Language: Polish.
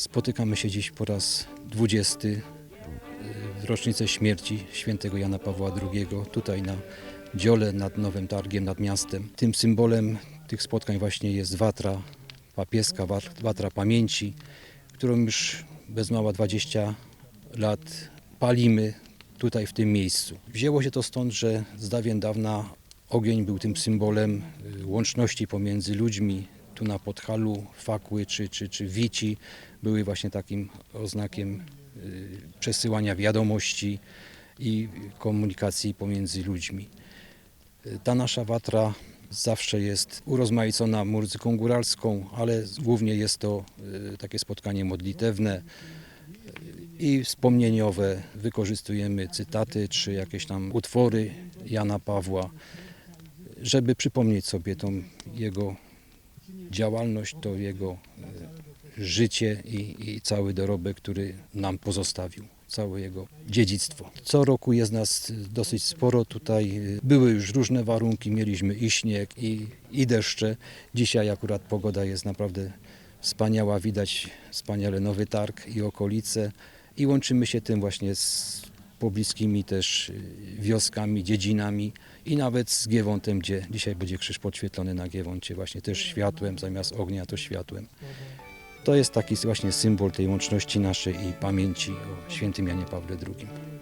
Spotykamy się dziś po raz 20 y, w rocznicę śmierci świętego Jana Pawła II tutaj na dziole nad Nowym Targiem, nad miastem. Tym symbolem tych spotkań właśnie jest watra papieska, wat- watra pamięci, którą już bez mała 20 lat palimy tutaj w tym miejscu. Wzięło się to stąd, że z dawien dawna ogień był tym symbolem y, łączności pomiędzy ludźmi. Tu na Podhalu fakły czy, czy, czy wici były właśnie takim oznakiem y, przesyłania wiadomości i komunikacji pomiędzy ludźmi. Y, Ta nasza watra zawsze jest urozmaicona muzyką góralską, ale głównie jest to y, takie spotkanie modlitewne i wspomnieniowe. Wykorzystujemy cytaty czy jakieś tam utwory Jana Pawła, żeby przypomnieć sobie tą jego działalność, to jego e, życie i, i cały dorobek, który nam pozostawił, całe jego dziedzictwo. Co roku jest nas dosyć sporo tutaj. Były już różne warunki, mieliśmy i śnieg, i, i deszcze. Dzisiaj akurat pogoda jest naprawdę wspaniała, widać wspaniale Nowy Targ i okolice i łączymy się tym właśnie z pobliskimi też y, wioskami, dziedzinami i nawet z Giewontem, gdzie dzisiaj będzie krzyż podświetlony na Giewoncie właśnie też światłem, zamiast ognia to światłem. To jest taki właśnie symbol tej łączności naszej i pamięci o świętym Janie Pawle II.